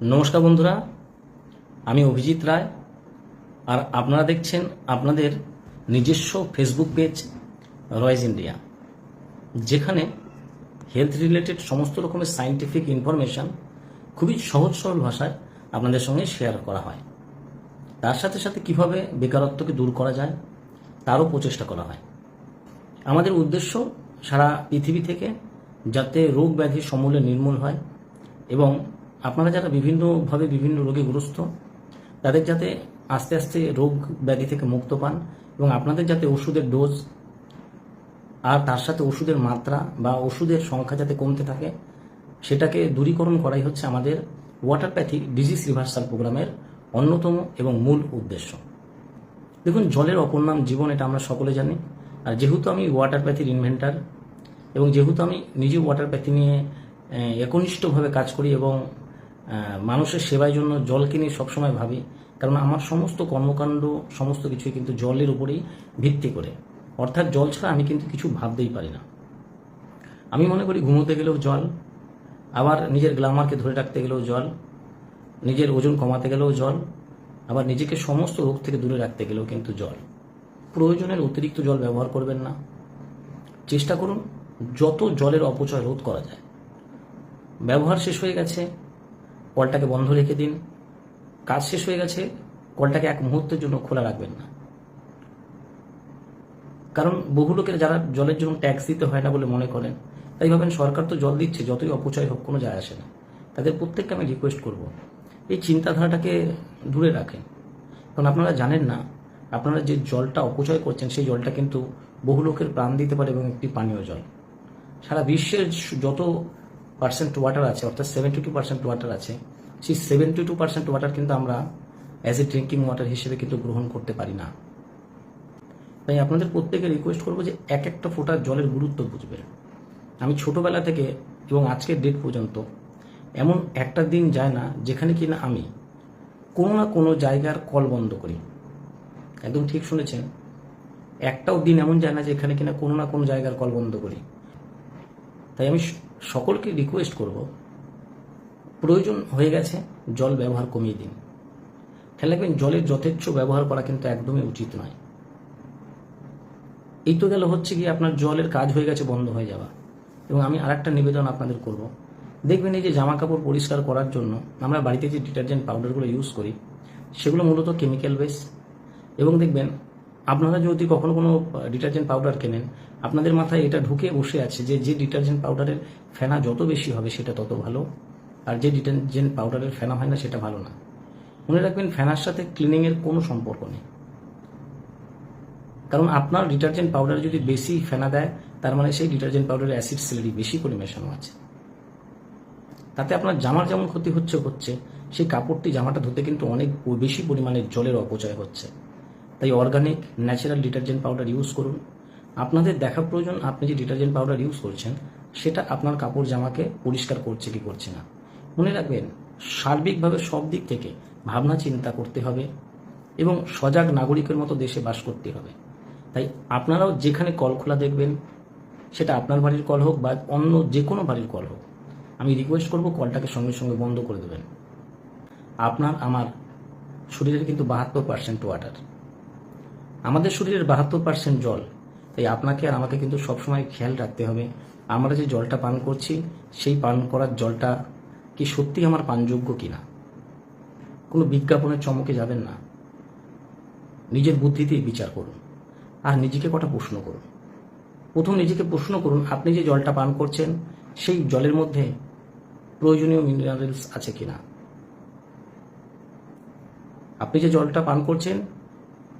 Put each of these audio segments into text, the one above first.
নমস্কার বন্ধুরা, আমি অভিজিৎ রায়। আর আপনারা দেখছেন আপনাদের নিজস্ব ফেসবুক পেজ রয়েজ ইন্ডিয়া যেখানে হেলথ রিলেটেড সমস্ত রকমের সায়েন্টিফিক ইনফরমেশন খুবই সহজ সরল ভাষায় আপনাদের সঙ্গে শেয়ার করা হয়। তার সাথে সাথে কীভাবে বেকারত্বকে দূর করা যায়, তারও প্রচেষ্টা করা হয়। আমাদের উদ্দেশ্য সারা পৃথিবী থেকে যাতে রোগ ব্যাধি সমূলে নির্মূল হয় এবং আপনারা যারা বিভিন্নভাবে বিভিন্ন রোগে গ্রস্ত, তাদের যাতে আস্তে আস্তে রোগ ব্যাধি থেকে মুক্ত পান এবং আপনাদের যাতে ওষুধের ডোজ আর তার সাথে ওষুধের মাত্রা বা ওষুধের সংখ্যা যাতে কমতে থাকে, সেটাকে দূরীকরণ করাই হচ্ছে আমাদের ওয়াটারপ্যাথি ডিজিজ রিভার্সাল প্রোগ্রামের অন্যতম এবং মূল উদ্দেশ্য। দেখুন, জলের অপর নাম জীবন, এটা আমরা সকলে জানি। আর যেহেতু আমি ওয়াটারপ্যাথির ইনভেন্টার এবং যেহেতু আমি নিজে ওয়াটারপ্যাথি নিয়ে একনিষ্ঠভাবে কাজ করি এবং মানুষের সেবার জন্য জলকে নিয়ে সবসময় ভাবি। কারণ আমার সমস্ত কর্মকাণ্ড, সমস্ত কিছুই কিন্তু জলের উপরেই ভিত্তি করে। অর্থাৎ জল ছাড়া আমি কিন্তু কিছু ভাবতেই পারি না। আমি মনে করি ঘুমোতে গেলেও জল, আবার নিজের গ্লামারকে ধরে রাখতে গেলেও জল, নিজের ওজন কমাতে গেলেও জল, আবার নিজেকে সমস্ত রোগ থেকে দূরে রাখতে গেলেও কিন্তু জল। প্রয়োজনের অতিরিক্ত জল ব্যবহার করবেন না। চেষ্টা করুন যত জলের অপচয় রোধ করা যায়। ব্যবহার শেষ হয়ে গেছে। কলটাকে বন্ধ রেখে দিন। কাজ শেষ হয়ে গেছে, কলটাকে এক মুহূর্তের জন্য খোলা রাখবেন না। কারণ বহু লোকের যারা জলের জন্য ট্যাক্স দিতে হয় না বলে মনে করেন, তাই ভাবেন সরকার তো জল দিচ্ছে, যতই অপচয় হোক, কোনো যায় আসে না। তাদের প্রত্যেককে আমি রিকোয়েস্ট করব, এই চিন্তাধারাটাকে দূরে রাখেন। কারণ আপনারা জানেন না, আপনারা যে জলটা অপচয় করছেন, সেই জলটা কিন্তু বহু লোকের প্রাণ দিতে পারে এবং একটি পানীয় জল। সারা বিশ্বের যত পার্সেন্ট ওয়াটার আছে, অর্থাৎ সেভেন্টি টু পার্সেন্ট ওয়াটার আছে। সেই সেভেন্টি টু পার্সেন্ট ওয়াটার কিন্তু আমরা অ্যাজ এ ড্রিঙ্কিং ওয়াটার হিসেবে কিন্তু গ্রহণ করতে পারি না। তাই আপনাদের প্রত্যেকে রিকোয়েস্ট করব যে এক একটা ফোঁটার জলের গুরুত্ব বুঝবে আমি ছোটবেলা থেকে এবং আজকের ডেট পর্যন্ত এমন একটা দিন যায় না যেখানে কিনা আমি কোনো না কোনো জায়গার কল বন্ধ করি। একদম ঠিক শুনেছেন? একটাও দিন এমন যায় না যে যেখানে কিনা কোনো না কোনো জায়গার কল বন্ধ করি। তাই আমি সকলকে রিকোয়েস্ট করব, প্রয়োজন হয়ে গেছে, জল ব্যবহার কমিয়ে দিন। খেয়াল রাখবেন, জলের যথেচ্ছ ব্যবহার করা কিন্তু একদমই উচিত নয়। এই তো গেল হচ্ছে কি আপনার জলের কাজ হয়ে গেছে, বন্ধ হয়ে যাওয়া। এবং আমি আর একটা নিবেদন আপনাদের করব। দেখবেন এই যে জামা কাপড় পরিষ্কার করার জন্য আমরা বাড়িতে যে ডিটারজেন্ট পাউডারগুলো ইউজ করি, সেগুলো মূলত কেমিক্যাল বেস এবং দেখবেন আপনারা যদি কখনো কোনো ডিটারজেন্ট পাউডার কেনেন, আপনাদের মাথায় এটা ঢুকে বসে আছে যে যে ডিটারজেন্ট পাউডারের ফেনা যত বেশি হবে সেটা তত ভালো, আর যে ডিটারজেন্ট পাউডারের ফেনা হয় না সেটা ভালো না। মনে রাখবেন, ফেনার সাথে ক্লিনিংয়ের কোনো সম্পর্ক নেই। কারণ আপনার ডিটারজেন্ট পাউডারে যদি বেশি ফেনা দেয়, তার মানে সেই ডিটারজেন্ট পাউডারে অ্যাসিড সিলারি বেশি করে মেশানো আছে। তাতে আপনার জামার যেমন ক্ষতি হচ্ছে হচ্ছে, সেই কাপড়টি জামাটা ধুতে কিন্তু অনেক বেশি পরিমাণে জলের অপচয় হচ্ছে। তাই organic natural detergent powder use করুন। আপনাদের দেখা প্রয়োজন, আপনি যে ডিটারজেন্ট পাউডার ইউজ করছেন, সেটা আপনার কাপড় জামাকে পরিষ্কার করছে কি করছে না। মনে রাখবেন, সার্বিকভাবে সব দিক থেকে ভাবনা চিন্তা করতে হবে এবং সজাগ নাগরিকের মতো দেশে বাস করতে হবে। তাই আপনারাও যেখানে কল খোলা দেখবেন, সেটা আপনার বাড়ির কল হোক বা অন্য যে কোনো বাড়ির কল হোক, আমি রিকোয়েস্ট করব কলটাকে সঙ্গে সঙ্গে বন্ধ করে দেবেন। আপনার, আমার শরীরের কিন্তু বাহাত্তর পার্সেন্ট ওয়াটার আমাদের শরীরের বাহাত্তর পার্সেন্ট জল। তাই আপনাকে আর আমাকে কিন্তু সবসময় খেয়াল রাখতে হবে। আমরা যে জলটা পান করছি, সেই পান করার জলটা কি সত্যি আমার পানযোগ্য কিনা? কোনো বিজ্ঞাপনের চমকে যাবেন না। নিজের বুদ্ধিতেই বিচার করুন। আর নিজেকে কটা প্রশ্ন করুন। প্রথম নিজেকে প্রশ্ন করুন, আপনি যে জলটা পান করছেন, সেই জলের মধ্যে প্রয়োজনীয় মিনারেলস আছে কিনা? আপনি যে জলটা পান করছেন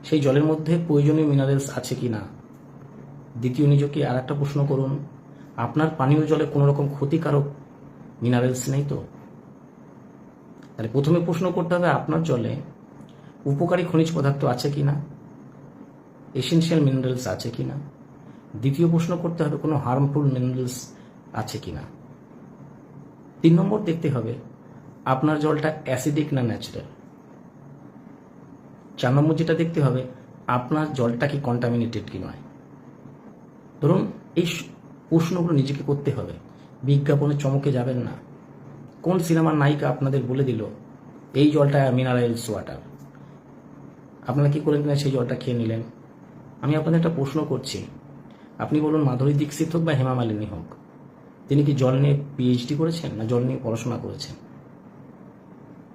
সেই জলের মধ্যে প্রয়োজনীয় মিনারেলস আছে কি না? দ্বিতীয় নিজেকে আর একটা প্রশ্ন করুন, আপনার পানীয় জলে কোনো রকম ক্ষতিকারক মিনারেলস নেই তো? তাহলে প্রথমে প্রশ্ন করতে হবে, আপনার জলে উপকারী খনিজ পদার্থ আছে কিনা এসেনশিয়াল মিনারেলস আছে কিনা দ্বিতীয় প্রশ্ন করতে হবে, কোনো হার্মফুল মিনারেলস আছে কিনা তিন নম্বর দেখতে হবে, আপনার জলটা অ্যাসিডিক না ন্যাচারাল চার নম্বর যেটা দেখতে হবে, আপনার জলটা কি কন্টামিনেটেড কি নয়। ধরুন, এই প্রশ্নগুলো নিজেকে করতে হবে। বিজ্ঞাপনে চমকে যাবেন না। কোন সিনেমার নায়িকা আপনাদের বলে দিল, এই জলটা মিনারেলস ওয়াটার আপনারা কি করলেন কিনা সেই জলটা খেয়ে নিলেন? আমি আপনাদের একটা প্রশ্ন করছি। আপনি বলুন, মাধুরী দীক্ষিত হোক বা হেমা মালিনী হোক, তিনি কি জল নিয়ে পিএইচডি করেছেন না জল নিয়ে পড়াশোনা করেছেন?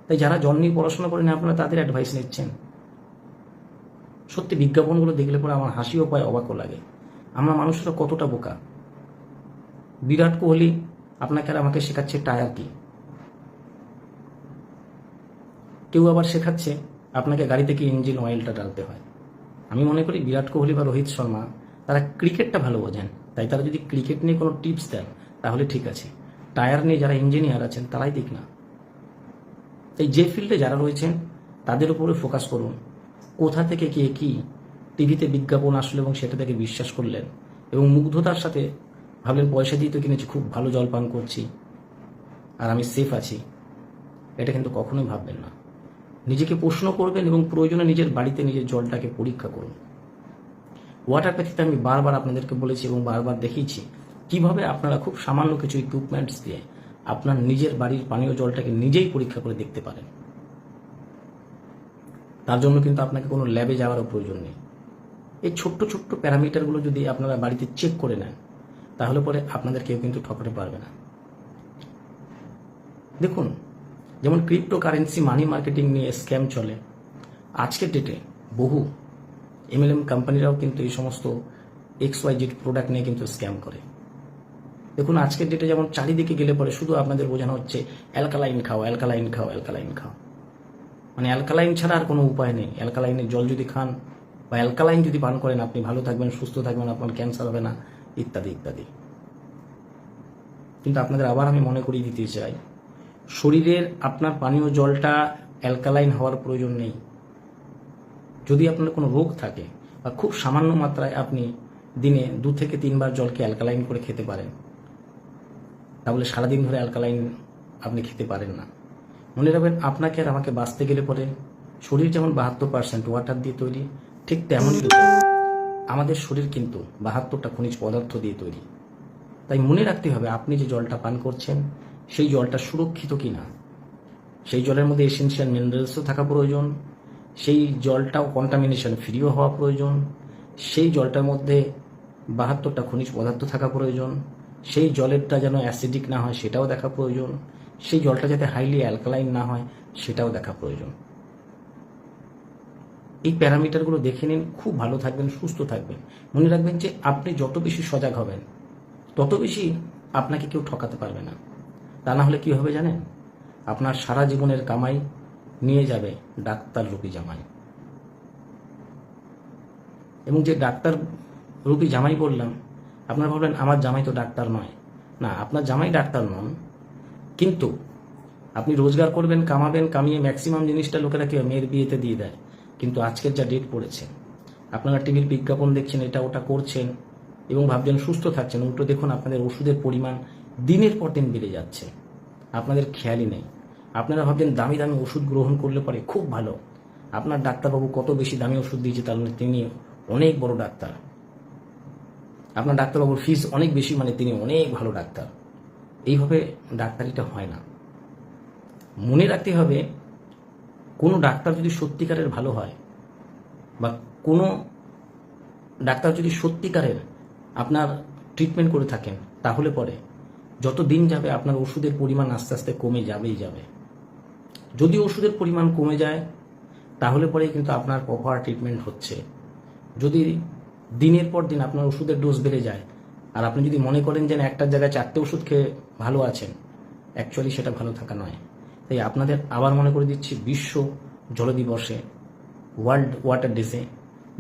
তাই যারা জল নিয়ে পড়াশোনা করেন, আপনারা তাদের অ্যাডভাইস নিচ্ছেন। সত্যি বিজ্ঞাপনগুলো দেখলে পরে আমার হাসিও পায়, অবাকও লাগে। আমরা মানুষরা কতটা বোকা? বিরাট কোহলি, আপনাকে আর আমাকে শেখাচ্ছে টায়ার কি? কেউ আবার শেখাচ্ছে আপনাকে গাড়িতে কি ইঞ্জিন অয়েলটা ডালতে হয়। আমি মনে করি বিরাট কোহলি বা রোহিত শর্মা, তারা ক্রিকেটটা ভালো বোঝেন। তাই তারা যদি ক্রিকেট নিয়ে কোনো টিপস দেন, তাহলে ঠিক আছে। টায়ার নিয়ে যারা ইঞ্জিনিয়ার আছেন, তারাই দিক না। তাই যে ফিল্ডে যারা রয়েছেন, তাদের উপরে ফোকাস করুন। কোথা থেকে কে কি টিভিতে বিজ্ঞাপন আসলো এবং সেটা থেকে বিশ্বাস করলেন এবং মুগ্ধতার সাথে ভাবলেন, পয়সা দিয়ে তো কিনেছি, খুব ভালো জল পান করছি আর আমি সেফ আছি। এটা কিন্তু কখনোই ভাববেন না। নিজেকে প্রশ্ন করবেন এবং প্রয়োজনে নিজের বাড়িতে নিজের জলটাকে পরীক্ষা করুন। ওয়াটার ওয়াটারপ্যাথিতে আমি বারবার আপনাদেরকে বলেছি এবং বারবার দেখিয়েছি, কীভাবে আপনারা খুব সামান্য কিছু ইকুইপমেন্টস দিয়ে আপনার নিজের বাড়ির পানীয় জলটাকে নিজেই পরীক্ষা করে দেখতে পারেন। তার জন্য কিন্তু আপনাকে কোনো ল্যাবে যাওয়ারও প্রয়োজন নেই। এই ছোট্ট ছোট্ট প্যারামিটারগুলো যদি আপনারা বাড়িতে চেক করে নেন, তাহলে পরে আপনাদের কেউ কিন্তু ঠকাতে পারবে না। দেখুন, যেমন ক্রিপ্টো কারেন্সি মানি মার্কেটিং নিয়ে স্ক্যাম চলে, আজকের ডেটে বহু এমএলএম কোম্পানিরাও কিন্তু এই সমস্ত এক্স ওয়াই জেড প্রোডাক্ট নিয়ে কিন্তু স্ক্যাম করে। দেখুন, আজকের ডেটে যেমন চারিদিকে গেলে পরে শুধু আপনাদের বোঝানো হচ্ছে অ্যালকালাইন খাও অ্যালকালাইন খাও অ্যালকালাইন খাও। মানে অ্যালকালাইন ছাড়া আর কোনো উপায় নেই। অ্যালকালাইনের জল যদি খান বা অ্যালকালাইন যদি পান করেন, আপনি ভালো থাকবেন, সুস্থ থাকবেন, আপনার ক্যান্সার হবে না, ইত্যাদি ইত্যাদি। কিন্তু আপনাদের আবার আমি মনে করিয়ে দিতে চাই, শরীরের আপনার পানীয় জলটা অ্যালকালাইন হওয়ার প্রয়োজন নেই। যদি আপনার কোনো রোগ থাকে বা খুব সামান্য মাত্রায় আপনি দিনে দু থেকে তিনবার জলকে অ্যালকালাইন করে খেতে পারেন, তাহলে সারাদিন ধরে অ্যালকালাইন আপনি খেতে পারেন না। মনে রাখবেন আপনাকে আর আমাকে বাঁচতে গেলে পরে শরীর যেমন বাহাত্তর পার্সেন্ট ওয়াটার দিয়ে তৈরি, ঠিক তেমনই আমাদের শরীর কিন্তু বাহাত্তরটা খনিজ পদার্থ দিয়ে তৈরি। তাই মনে রাখতে হবে আপনি যে জলটা পান করছেন, সেই জলটা সুরক্ষিত কি না সেই জলের মধ্যে এসেন্সিয়াল মিনারেলসও থাকা প্রয়োজন, সেই জলটাও কন্টামিনেশন ফ্রিও হওয়া প্রয়োজন, সেই জলটার মধ্যে বাহাত্তরটা খনিজ পদার্থ থাকা প্রয়োজন, সেই জলেরটা যেন অ্যাসিডিক না হয় সেটাও দেখা প্রয়োজন সেই জলটা যাতে হাইলি অ্যালকালাইন না হয়, সেটাও দেখা প্রয়োজন। এই প্যারামিটারগুলো দেখে নিন, খুব ভালো থাকবেন, সুস্থ থাকবেন। মনে রাখবেন যে আপনি যত বেশি সজাগ হবেন, তত বেশি আপনাকে কেউ ঠকাতে পারবে না। তা না হলে কি হবে জানেন? আপনার সারা জীবনের কামাই নিয়ে যাবে ডাক্তার রূপী জামাই। এবং যে ডাক্তার রূপী জামাই বললাম, আপনারা ভাবলেন, আমার জামাই তো ডাক্তার নয়। না, আপনার জামাই ডাক্তার নন। কিন্তু আপনি রোজগার করবেন, কামাবেন, কামিয়ে ম্যাক্সিমাম জিনিসটা লোকেরা কেউ মেয়ের বিয়েতে দিয়ে দেয়? কিন্তু আজকের যা ডেট পড়েছে, আপনারা টিভির বিজ্ঞাপন দেখছেন, এটা ওটা করছেন এবং ভাবছেন সুস্থ থাকছেন, উল্টো দেখুন আপনাদের ওষুধের পরিমাণ দিনের পর দিন বেড়ে যাচ্ছে। আপনাদের খেয়ালই নেই। আপনারা ভাবছেন দামি দামি ওষুধ গ্রহণ করলে পরে খুব ভালো। আপনার ডাক্তারবাবু কত বেশি দামি ওষুধ দিয়েছে তার মানে তিনি অনেক বড় ডাক্তার। আপনার ডাক্তারবাবুর ফিস অনেক বেশি মানে তিনি অনেক ভালো ডাক্তার। এইভাবে ডাক্তারিটা হয় না। মনে রাখতে হবে, কোনো ডাক্তার যদি সত্যিকারের ভালো হয় বা কোনো ডাক্তার যদি সত্যিকারের আপনার ট্রিটমেন্ট করে থাকেন, তাহলে পরে যত দিন যাবে আপনার ওষুধের পরিমাণ আস্তে আস্তে কমে যাবেই যাবে। যদি ওষুধের পরিমাণ কমে যায়, তাহলে পরে কিন্তু আপনার প্রপার ট্রিটমেন্ট হচ্ছে। যদি দিনের পর দিন আপনার ওষুধের ডোজ বেড়ে যায় আর আপনি যদি মনে করেন যে একটার জায়গায় চারটে ওষুধ খেয়ে ভালো আছেন অ্যাকচুয়ালি সেটা ভালো থাকা নয়। তাই আপনাদের আবার মনে করে দিচ্ছি, বিশ্ব জল দিবসে ওয়ার্ল্ড ওয়াটার ডেসে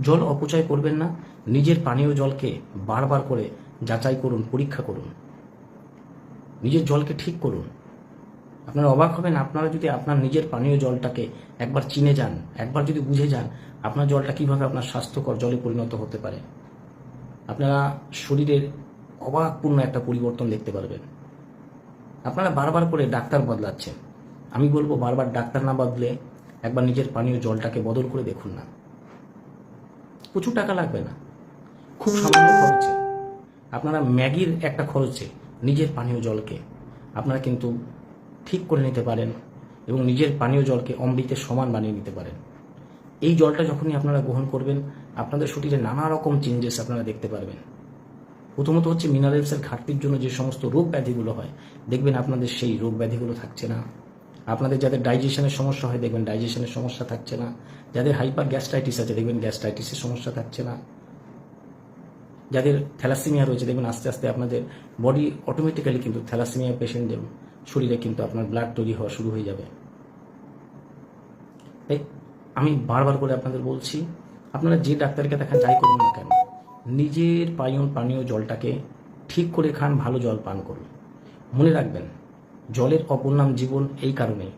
জল অপচয় করবেন না, নিজের পানীয় জলকে বারবার করে যাচাই করুন, পরীক্ষা করুন। নিজের জলকে ঠিক করুন। আপনারা অবাক হবেন, আপনারা যদি আপনার নিজের পানীয় জলটাকে একবার চিনে যান, একবার যদি বুঝে যান, আপনার জলটা কীভাবে আপনার স্বাস্থ্যকর জলে পরিণত হতে পারে। আপনারা শরীরের অবাকপূর্ণ একটা পরিবর্তন দেখতে পারবেন। আপনারা বারবার করে ডাক্তার বদলাচ্ছেন। আমি বলব বারবার ডাক্তার না বদলে একবার নিজের পানীয় জলটাকে বদল করে দেখুন না। প্রচুর টাকা লাগবে না। খুব সামান্য খরচে। আপনারা ম্যাগির একটা খরচে নিজের পানীয় জলকে আপনারা কিন্তু ঠিক করে নিতে পারেন এবং নিজের পানীয় জলকে অমৃতের সমান বানিয়ে নিতে পারেন। এই জলটা যখনই আপনারা গ্রহণ করবেন আপনাদের শরীরে নানা রকম চেঞ্জেস আপনারা দেখতে পারবেন। প্রথমত হচ্ছে মিনারেলসের ঘাটতির জন্য যে সমস্ত রোগ ব্যাধিগুলো হয়, দেখবেন আপনাদের সেই রোগ ব্যাধিগুলো থাকছে না। আপনাদের যাদের ডাইজেশনের সমস্যা হয়, দেখবেন ডাইজেশনের সমস্যা থাকছে না। যাদের হাইপার গ্যাস্ট্রাইটিস আছে, দেখবেন গ্যাস্ট্রাইটিসের সমস্যা থাকছে না। যাদের থ্যালাসিমিয়া রয়েছে, দেখবেন আস্তে আস্তে আপনাদের বডি অটোমেটিক্যালি কিন্তু থ্যালাসিমিয়া পেশেন্টদের শরীরে কিন্তু আপনার ব্লাড তৈরি হওয়া শুরু হয়ে যাবে। তাই আমি বারবার করে আপনাদের বলছি, আপনারা যে ডাক্তারকে দেখা যাই করুন না কেন নিজের পানীয় পানীয় জলটাকে ঠিক করে খান, ভালো জল পান করুন। মনে রাখবেন, জলের অপর নাম জীবন এই কারণেই।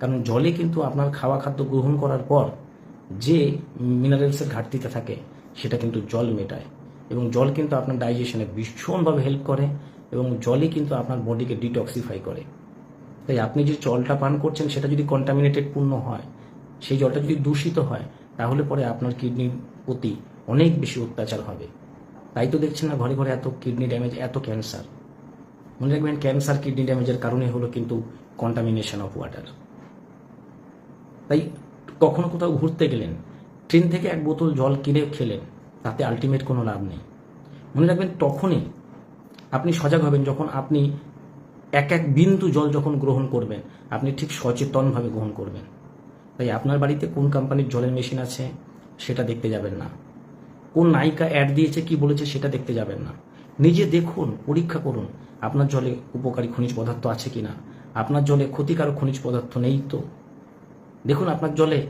কারণ জলে কিন্তু আপনার খাওয়া খাদ্য গ্রহণ করার পর যে মিনারেলসের ঘাটতিতে থাকে, সেটা কিন্তু জল মেটায়। এবং জল কিন্তু আপনার ডাইজেশনে ভীষণভাবে হেল্প করে এবং জলই কিন্তু আপনার বডিকে ডিটক্সিফাই করে। তাই আপনি যে জলটা পান করছেন, সেটা যদি কন্টামিনেটেড পূর্ণ হয়, সেই জলটা যদি দূষিত হয়, তাহলে পরে আপনার কিডনির প্রতি অনেক বেশি অত্যাচার হবে। তাই তো দেখছেন না ঘরে ঘরে এত কিডনি ড্যামেজ এত ক্যান্সার মনে রাখবেন ক্যান্সার কিডনি ড্যামেজের কারণে হলো কিন্তু কন্টামিনেশন অফ ওয়াটার তাই কখনো কোথাও ঘুরতে গেলেন, ট্রেন থেকে এক বোতল জল কিনে খেলেন, তাতে আলটিমেট কোনো লাভ নেই। মনে রাখবেন তখনই আপনি সজাগ হবেন যখন আপনি এক এক বিন্দু জল যখন গ্রহণ করবেন, আপনি ঠিক সচেতনভাবে গ্রহণ করবেন। তাই আপনার বাড়িতে কোন কোম্পানির জলের মেশিন আছে, সেটা দেখতে যাবেন না। কোন নায়িকা অ্যাড দিয়েছে, কি বলেছে সেটা দেখতে যাবেন না। নিজে দেখুন, পরীক্ষা করুন, আপনার জলে উপকারী খনিজ পদার্থ আছে কি না আপনার জলে ক্ষতিকারক খনিজ পদার্থ নেই তো। দেখুন, আপনার জলে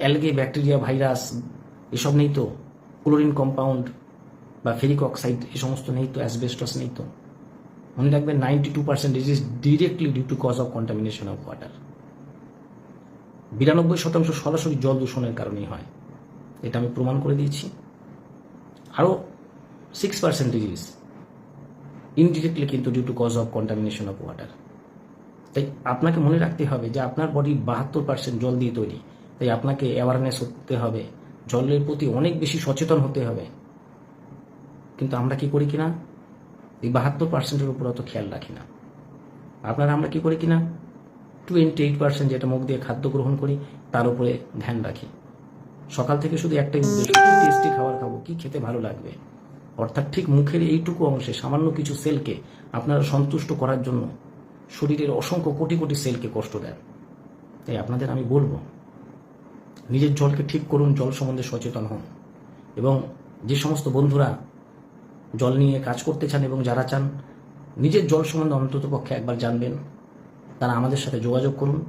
অ্যালগে, ব্যাকটেরিয়া, ভাইরাস এসব নেই তো। ক্লোরিন কম্পাউন্ড বা ফেরিক অক্সাইড এ সমস্ত নেই তো, অ্যাসবেস্টস নেই তো। মনে রাখবেন, ninety two percent is directly due to cause of contamination of water. বিরানব্বই শতাংশ সরাসরি জল দূষণের কারণেই হয়। এটা আমি প্রমাণ করে দিয়েছি। আরও সিক্স পার্সেন্ট ডিজিজ ইনডিরেক্টলি কিন্তু due to cause of contamination of water তাই আপনাকে মনে রাখতে হবে যে আপনার বডি বাহাত্তর পার্সেন্ট জল দিয়ে তৈরি। তাই আপনাকে অ্যাওয়ারনেস হতে হবে। জলের প্রতি অনেক বেশি সচেতন হতে হবে। কিন্তু আমরা কি করি কিনা? এই বাহাত্তর পার্সেন্টের উপর অত খেয়াল রাখি না। আপনারা আমরা কি করি কিনা? টোয়েন্টি এইট পার্সেন্ট যেটা মুখ দিয়ে খাদ্য গ্রহণ করি, তার উপরে ধ্যান রাখি। সকাল থেকে শুধু একটাই উদ্দেশ্য, কি টেস্টি খাবার খাব, কি খেতে ভালো লাগবে? অর্থাৎ ঠিক মুখের এইটুকু অংশে সামান্য কিছু সেলকে আপনারা সন্তুষ্ট করার জন্য শরীরের অসংখ্য কোটি কোটি সেলকে কষ্ট দেন। তাই আপনাদের আমি বলব, নিজের জলকে ঠিক করুন, জল সম্বন্ধে সচেতন হন। এবং যে সমস্ত বন্ধুরা জল নিয়ে কাজ করতে চান এবং যারা চান, নিজের জল সম্বন্ধে অন্তত পক্ষে একবার জানবেন। তারা আমাদের সাথে যোগাযোগ করুন।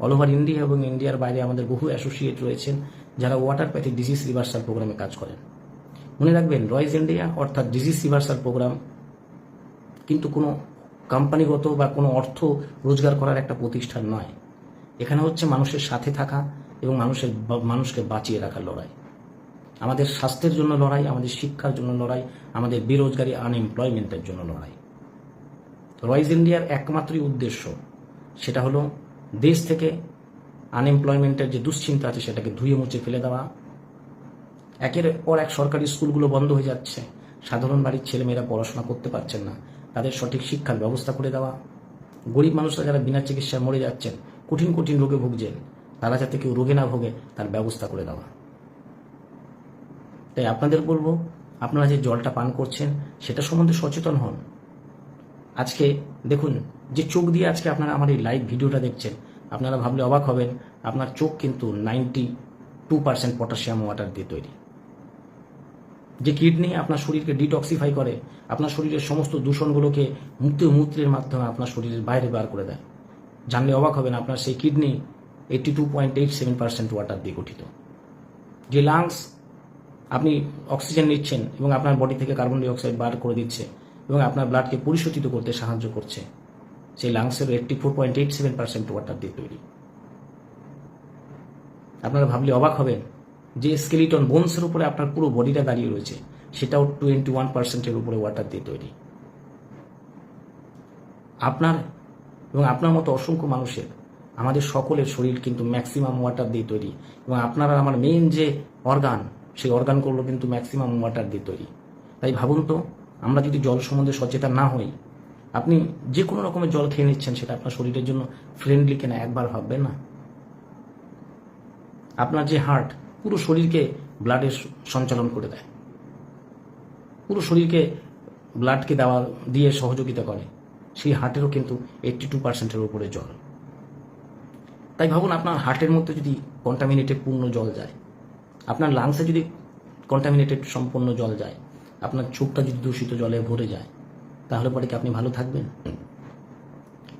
অল ওভার ইন্ডিয়া এবং ইন্ডিয়ার বাইরে আমাদের বহু অ্যাসোসিয়েট রয়েছেন। যারা ওয়াটারপ্যাথিক ডিজিজ রিভার্সাল প্রোগ্রামে কাজ করেন। মনে রাখবেন রয়েস ইন্ডিয়া অর্থাৎ ডিজিজ রিভার্সাল প্রোগ্রাম কিন্তু কোনো কোম্পানিগত বা কোনো অর্থ রোজগার করার একটা প্রতিষ্ঠান নয়। এখানে হচ্ছে মানুষের সাথে থাকা এবং মানুষের মানুষকে বাঁচিয়ে রাখার লড়াই। আমাদের স্বাস্থ্যের জন্য লড়াই, আমাদের শিক্ষার জন্য লড়াই, আমাদের বেরোজগারি আনএমপ্লয়মেন্টের জন্য লড়াই। রয়েস ইন্ডিয়ার একমাত্রই উদ্দেশ্য সেটা হলো দেশ থেকে আনএমপ্লয়মেন্টের যে দুশ্চিন্তা আছে সেটাকে ধুয়ে মুছে ফেলে দেওয়া। একের পর এক সরকারি স্কুলগুলো বন্ধ হয়ে যাচ্ছে। সাধারণ বাড়ির ছেলেমেয়েরা পড়াশোনা করতে পারছেন না। তাদের সঠিক শিক্ষার ব্যবস্থা করে দেওয়া। গরিব মানুষরা যারা বিনা চিকিৎসায় মরে যাচ্ছেন, কঠিন কঠিন রোগে ভুগছেন, তারা যাতে কেউ রোগে না ভোগে, তার ব্যবস্থা করে দেওয়া। তাই আপনাদের বলব, আপনারা যে জলটা পান করছেন, সেটা সম্বন্ধে সচেতন হন। আজকে দেখুন, যে চোখ দিয়ে আজকে আপনারা আমার এই লাইভ ভিডিওটা দেখছেন আপনারা ভাবলে অবাক হবেন, আপনার চোখ কিন্তু ninety two percent potassium water দিয়ে তৈরি। যে কিডনি আপনার শরীরকে ডিটক্সিফাই করে, আপনার শরীরের সমস্ত দূষণগুলোকে মুক্ত মূত্রের মাধ্যমে আপনার শরীরের বাইরে বার করে দেয়। জানলে অবাক হবেন, আপনার সেই kidney eighty two point eight seven percent water দিয়ে গঠিত। যে লাংস আপনি অক্সিজেন নিচ্ছেন এবং আপনার বডি থেকে কার্বন ডাইঅক্সাইড বার করে দিচ্ছে এবং আপনার ব্লাডকে পরিশোধিত করতে সাহায্য করছে সেই লাংসের eighty four point eight seven percent water দিয়ে তৈরি। আপনারা ভাবলে অবাক হবেন যে স্কেলিটন বোনসের উপরে আপনার পুরো বডিটা দাঁড়িয়ে রয়েছে, সেটাও টোয়েন্টি ওয়ান পার্সেন্টের উপরে ওয়াটার দিয়ে তৈরি। আপনার এবং আপনার মতো অসংখ্য মানুষের আমাদের সকলের শরীর কিন্তু ম্যাক্সিমাম ওয়াটার দিয়ে তৈরি এবং আপনার আমার মেইন যে অর্গান সেই অর্গানগুলো কিন্তু ম্যাক্সিমাম ওয়াটার দিয়ে তৈরি। তাই ভাবুন তো, আমরা যদি জল সম্বন্ধে সচেতন না হই আপনি যে কোনো রকমের জল খেয়ে নিচ্ছেন, সেটা আপনার শরীরের জন্য ফ্রেন্ডলি কিনা একবার ভাববেন না। আপনার যে হার্ট পুরো শরীরকে ব্লাডের সঞ্চালন করে দেয়। পুরো শরীরকে ব্লাডকে দেওয়া, দিয়ে সহযোগিতা করে। সেই হার্টেরও কিন্তু এইট্টি টু পার্সেন্টের উপরে জল। তাই ভাবুন, আপনার হার্টের মধ্যে যদি কন্টামিনেটেড পূর্ণ জল যায়, আপনার লাংসে যদি কন্টামিনেটেড সম্পূর্ণ জল যায়, আপনার চোখটা যদি দূষিত জলে ভরে যায় তাহলে পরে কি আপনি ভালো থাকবেন?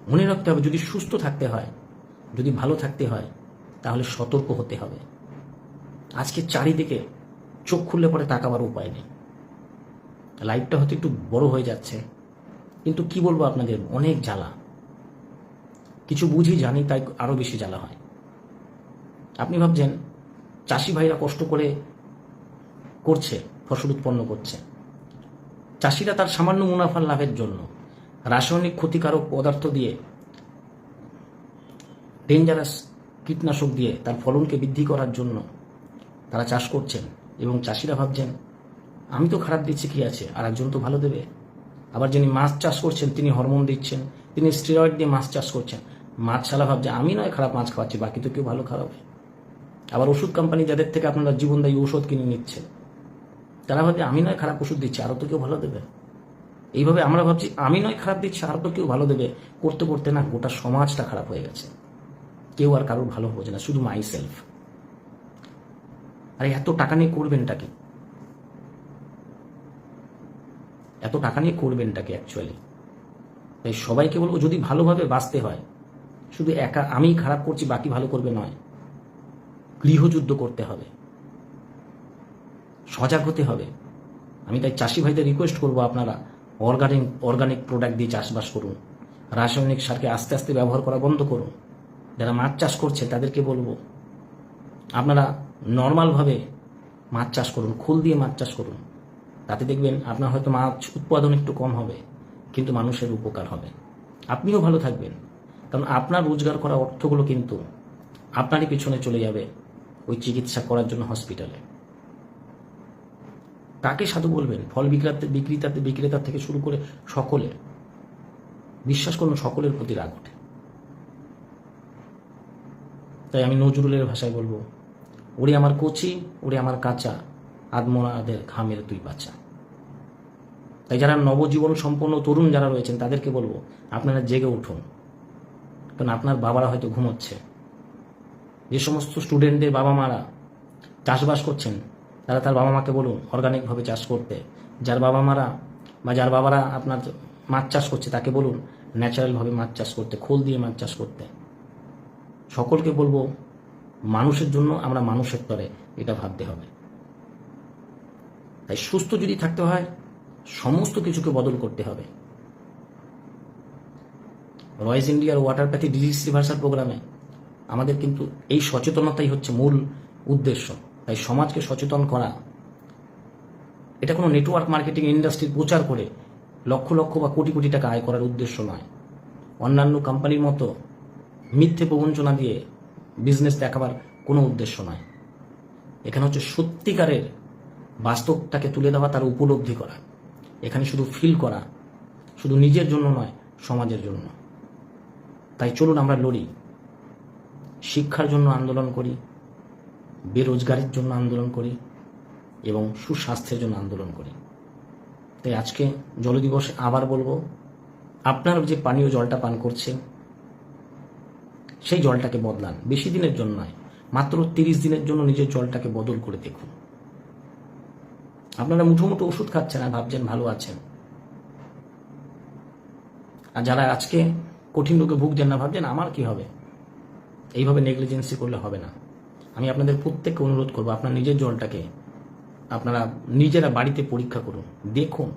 মনে রাখতে হবে, যদি সুস্থ থাকতে হয়, যদি ভালো থাকতে হয়, তাহলে সতর্ক হতে হবে। আজকে চারিদিকে চোখ খুললে পরে তাকাবার উপায় নেই। লাইফটা হয়তো একটু বড় হয়ে যাচ্ছে, কিন্তু কি বলব আপনাদের, অনেক জ্বালা। কিছু বুঝি, জানি, তাই আরও বেশি জ্বালা হয়। আপনি ভাবছেন, চাষি ভাইরা কষ্ট করে করছে, ফসল উৎপন্ন করছে। চাষিরা তার সামান্য মুনাফার লাভের জন্য রাসায়নিক ক্ষতিকারক পদার্থ দিয়ে ডেঞ্জারাস কীটনাশক দিয়ে তার ফলনকে বৃদ্ধি করার জন্য তারা চাষ করছেন এবং চাষিরা ভাবছেন, আমি তো খারাপ দিচ্ছি কি আছে, আর একজন তো ভালো দেবে। আবার যিনি মাছ চাষ করছেন, তিনি হরমোন দিচ্ছেন, তিনি স্টেরয়েড দিয়ে মাছ চাষ করছেন। মাছ ছাড়া ভাবছে, আমি নয় খারাপ মাছ খাওয়াচ্ছি, বাকি তো কেউ ভালো খারাপ আবার ওষুধ কোম্পানি যাদের থেকে আপনারা জীবনদায়ী ঔষধ কিনে নিচ্ছে তারা ভাবে, আমি নয়, খারাপ ওষুধ দিচ্ছি আরও তো কেউ ভালো দেবে। এইভাবে আমরা ভাবছি, আমি নয়, খারাপ দিচ্ছি আরও তো কেউ ভালো দেবে। করতে করতে না, গোটা সমাজটা খারাপ হয়ে গেছে। কেউ আর কারোর ভালো বোঝে না, শুধু মাই সেলফ আরে, এত টাকা নিয়ে করবেনটা কি? এত টাকা নিয়ে করবেনটাকে অ্যাকচুয়ালি তাই সবাইকে বলব, যদি ভালোভাবে বাঁচতে হয়, শুধু একা আমি খারাপ করছি, বাকি ভালো করবে নয়। গৃহযুদ্ধ করতে হবে। সজাগ হতে হবে। আমি তাই চাষি ভাইদের রিকোয়েস্ট করব আপনারা অর্গানিক অর্গানিক প্রোডাক্ট দিয়ে চাষবাস করুন। রাসায়নিক সারকে আস্তে আস্তে ব্যবহার করা বন্ধ করুন। যারা মাছ চাষ করছে তাদেরকে বলব, আপনারা নর্মালভাবে মাছ চাষ করুন, খোল দিয়ে মাছ চাষ করুন। তাতে দেখবেন আপনার হয়তো মাছ উৎপাদন একটু কম হবে, কিন্তু মানুষের উপকার হবে। আপনিও ভালো থাকবেন। কারণ আপনার রোজগার করা অর্থগুলো কিন্তু আপনারই পিছনে চলে যাবে ওই চিকিৎসা করার জন্য হসপিটালে কাকে সাধু বলবেন? ফল বিক্রেতা বিক্রেতাতে বিক্রেতার থেকে শুরু করে সকলের। বিশ্বাস করুন, সকলের প্রতি রাগ ওঠে। তাই আমি নজরুলের ভাষায় বলব, ওরে আমার কচি, ওরে আমার কাঁচা আদমরাদের ঘামের তুই বাচ্চা তাই যারা নবজীবন সম্পন্ন তরুণ যারা রয়েছেন, তাদেরকে বলব, আপনারা জেগে উঠুন। কারণ আপনার বাবারা হয়তো ঘুমোচ্ছে। যে সমস্ত স্টুডেন্টদের বাবা মারা চাষবাস করছেন তারা তার বাবা মাকে বলুন অর্গানিকভাবে চাষ করতে। যার বাবা মারা বা যার বাবারা আপনার মাছ চাষ করছে, তাকে বলুন ন্যাচারালভাবে মাছ চাষ করতে, খোল দিয়ে মাছ চাষ করতে। সকলকে বলব, মানুষের জন্য আমরা মানুষের তরে এটা ভাবতে হবে। তাই সুস্থ যদি থাকতে হয়, সমস্ত কিছুকে বদল করতে হবে। রয়েস ইন্ডিয়ার ওয়াটারপ্যাথি ডিজিজ রিভার্সাল প্রোগ্রামে আমাদের কিন্তু এই সচেতনতাই হচ্ছে মূল উদ্দেশ্য। তাই সমাজকে সচেতন করা। এটা কোনো নেটওয়ার্ক মার্কেটিং ইন্ডাস্ট্রির প্রচার করে লক্ষ লক্ষ বা কোটি কোটি টাকা আয় করার উদ্দেশ্য নয়। অন্যান্য কোম্পানির মতো মিথ্যে প্রবঞ্চনা দিয়ে বিজনেস দেখাবার কোনো উদ্দেশ্য নয়। এখানে হচ্ছে সত্যিকারের বাস্তবটাকে তুলে দেওয়া, তার উপলব্ধি করা। এখানে শুধু ফিল করা, শুধু নিজের জন্য নয়, সমাজের জন্য। তাই চলুন আমরা লড়ি। শিক্ষার জন্য আন্দোলন করি বেরোজগারির জন্য আন্দোলন করি এবং সুস্বাস্থ্যের জন্য আন্দোলন করি। তাই আজকে জল দিবসে আবার বলব, আপনার যে পানীয় জলটা পান করছেন, সেই জলটাকে বদলান। বেশি দিনের জন্য নয়, মাত্র তিরিশ দিনের জন্য নিজের জলটাকে বদল করে দেখুন। আপনারা মুঠো মুঠো ওষুধ খাচ্ছেন আর ভাবছেন ভালো আছেন। আর যারা আজকে কঠিন রোগে ভুগছেন না, ভাবছেন আমার কি হবে? এইভাবে নেগলিজেন্সি করলে হবে না। আমি আপনাদের প্রত্যেককে অনুরোধ করব আপনার নিজের জলটাকে আপনারা নিজেরা বাড়িতে পরীক্ষা করুন, দেখুন।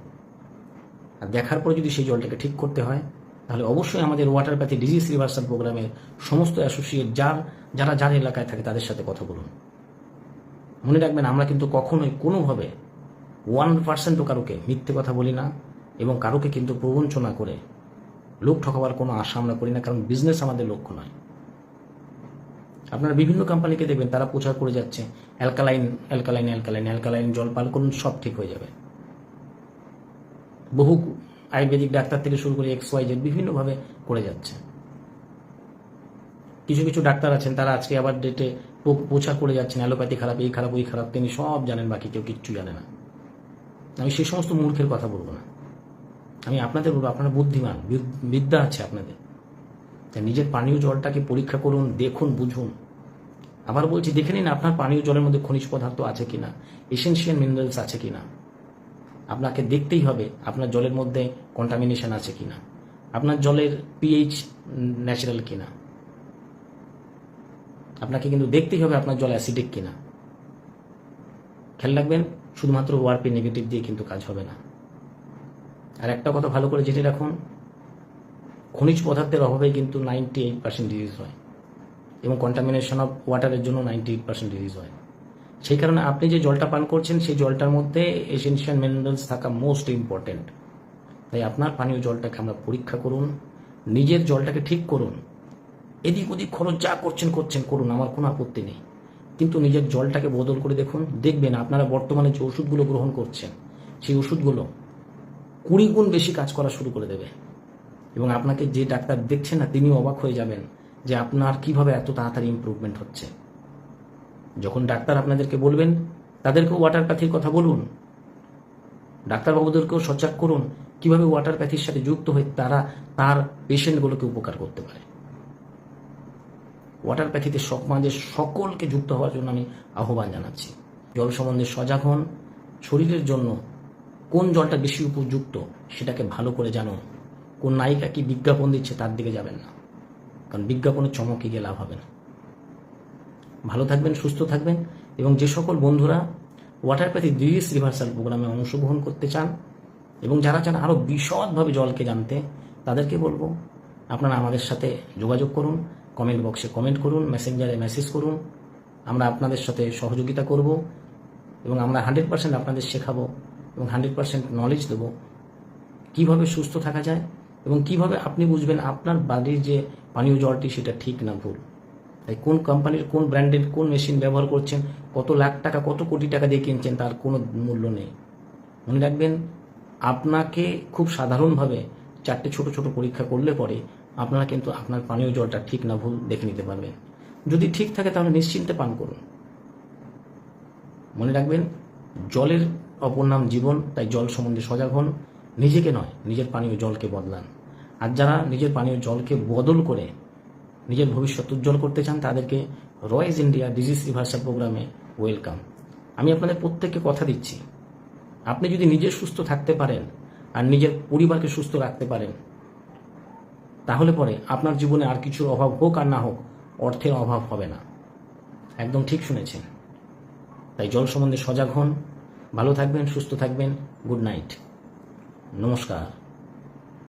আর দেখার পরে যদি সেই জলটাকে ঠিক করতে হয়, তাহলে অবশ্যই আমাদের ওয়াটারপ্যাথি ডিজিজ রিভার্সাল প্রোগ্রামের সমস্ত অ্যাসোসিয়েট যার, যারা, যার এলাকায় থাকে তাদের সাথে কথা বলুন। মনে রাখবেন, আমরা কিন্তু কখনোই কোনোভাবে ওয়ান পার্সেন্টও কারোকে মিথ্যে কথা বলি না এবং কারোকে কিন্তু প্রবঞ্চনা করে লোক ঠকাবার কোনো আশা আমরা করি না, কারণ বিজনেস আমাদের লক্ষ্য নয়। আপনারা বিভিন্ন কোম্পানিকে দেখবেন, তারা প্রচার করে যাচ্ছে অ্যালকালাইন অ্যালকালাইন অ্যালকালাইন অ্যালকালাইন জল পান করুন, সব ঠিক হয়ে যাবে। বহু আয়ুর্বেদিক ডাক্তার থেকে শুরু করে এক্স ওয়াই জেড বিভিন্নভাবে করে যাচ্ছে। কিছু কিছু ডাক্তার আছেন, তারা আজকে আবার ডেটে প্রচার করে যাচ্ছেন, অ্যালোপ্যাথি খারাপ, এই খারাপ, ওই খারাপ, তিনি সব জানেন, বাকি কেউ কিচ্ছু জানে না। আমি সেই সমস্ত মূর্খের কথা বলব না। আমি আপনাদের বলব, আপনারা বুদ্ধিমান, বিদ- বিদ্যা আছে আপনাদের। নিজের পানীয় জলটাকে পরীক্ষা করুন, দেখুন, বুঝুন। আবার বলছি, দেখে নিন আপনার পানীয় জলের মধ্যে খনিজ পদার্থ আছে কিনা এসেনশিয়াল মিনারেলস আছে কিনা। আপনাকে দেখতেই হবে আপনার জলের মধ্যে কন্টামিনেশন আছে কিনা, আপনার জলের পিএইচ ন্যাচারাল কিনা। আপনাকে কিন্তু দেখতেই হবে আপনার জল অ্যাসিডিক কিনা। খেয়াল রাখবেন, শুধুমাত্র ওআরপি নেগেটিভ দিয়ে কিন্তু কাজ হবে না। আর একটা কথা ভালো করে জেনে রাখুন, খনিজ পদার্থের অভাবে কিন্তু নাইনটি এইট পার্সেন্ট ডিজিজ হয়। এবং কন্টামিনেশন অফ ওয়াটারের জন্য নাইনটি পার্সেন্ট ডিজিজ হয়। সেই কারণে আপনি যে জলটা পান করছেন, সেই জলটার মধ্যে এসেনশিয়াল মিনারেলস থাকা মোস্ট ইম্পর্টেন্ট তাই আপনার পানীয় জলটাকে আমরা পরীক্ষা করুন, নিজের জলটাকে ঠিক করুন। এদিক ওদিক খরচ যা করছেন করছেন, করুন, আমার কোনো আপত্তি নেই। কিন্তু নিজের জলটাকে বদল করে দেখুন, দেখবেন আপনারা বর্তমানে যে ওষুধগুলো গ্রহণ করছেন, সেই ওষুধগুলো কুড়ি গুণ বেশি কাজ করা শুরু করে দেবে। এবং আপনাকে যে ডাক্তার দেখছেন না, তিনিও অবাক হয়ে যাবেন যে আপনার কীভাবে এত তাড়াতাড়ি ইমপ্রুভমেন্ট হচ্ছে। যখন ডাক্তার আপনাদেরকে বলবেন, তাদেরকেও ওয়াটার প্যাথির কথা বলুন। ডাক্তারবাবুদেরকেও সজাগ করুন, কীভাবে ওয়াটার প্যাথির সাথে যুক্ত হয়ে তারা তার পেশেন্টগুলোকে উপকার করতে পারে। ওয়াটার প্যাথিতে সমাজের সকলকে যুক্ত হওয়ার জন্য আমি আহ্বান জানাচ্ছি। জল সম্বন্ধে সজাগ হন, শরীরের জন্য কোন জলটা বেশি উপযুক্ত সেটাকে ভালো করে জানুন। কোন নায়িকা কি বিজ্ঞাপন দিচ্ছে তার দিকে যাবেন না। কারণ বিজ্ঞাপনের চমকে গিয়ে লাভ হবে না। ভালো থাকবেন, সুস্থ থাকবেন এবং যে সকল বন্ধুরা ওয়াটারপ্যাথি ডিজিজ রিভার্সাল প্রোগ্রামে অংশগ্রহণ করতে চান এবং যারা চান আরও বিশদভাবে জলকে জানতে, তাদেরকে বলব আপনারা আমাদের সাথে যোগাযোগ করুন কমেন্ট বক্সে কমেন্ট করুন মেসেঞ্জারে মেসেজ করুন। আমরা আপনাদের সাথে সহযোগিতা করব এবং আমরা হান্ড্রেড পার্সেন্ট আপনাদের শেখাবো এবং হান্ড্রেড পার্সেন্ট নলেজ দেবো। কীভাবে সুস্থ থাকা যায় এবং কীভাবে আপনি বুঝবেন আপনার বাড়ির যে পানীয় জলটি সেটা ঠিক না ভুল? তাই কোন কোম্পানির কোন ব্র্যান্ডের কোন মেশিন ব্যবহার করছেন, কত লাখ টাকা, কত কোটি টাকা দিয়ে কিনছেন তার কোনো মূল্য নেই। মনে রাখবেন, আপনাকে খুব সাধারণভাবে চারটে ছোট ছোট পরীক্ষা করলে পরে আপনারা কিন্তু আপনার পানীয় জলটা ঠিক না ভুল দেখে নিতে পারবেন। যদি ঠিক থাকে তাহলে নিশ্চিন্তে পান করুন। মনে রাখবেন, জলের অপর নাম জীবন, তাই জল সম্বন্ধে সজাগ হন। নিজেকে নয়, নিজের পানীয় জলকে বদলান। আর যারা নিজের পানীয় জলকে বদল করে নিজের ভবিষ্যৎ উজ্জ্বল করতে চান, তাদেরকে রয়েস ইন্ডিয়া ডিজিজ রিভার্সাল প্রোগ্রামে ওয়েলকাম আমি আপনাদের প্রত্যেককে কথা দিচ্ছি। আপনি যদি নিজে সুস্থ থাকতে পারেন আর নিজের পরিবারকে সুস্থ রাখতে পারেন, তাহলে পরে আপনার জীবনে আর কিছুর অভাব হোক আর না হোক, অর্থের অভাব হবে না। একদম ঠিক শুনেছেন। তাই জল সম্বন্ধে সজাগ হন। ভালো থাকবেন, সুস্থ থাকবেন। Good night. নমস্কার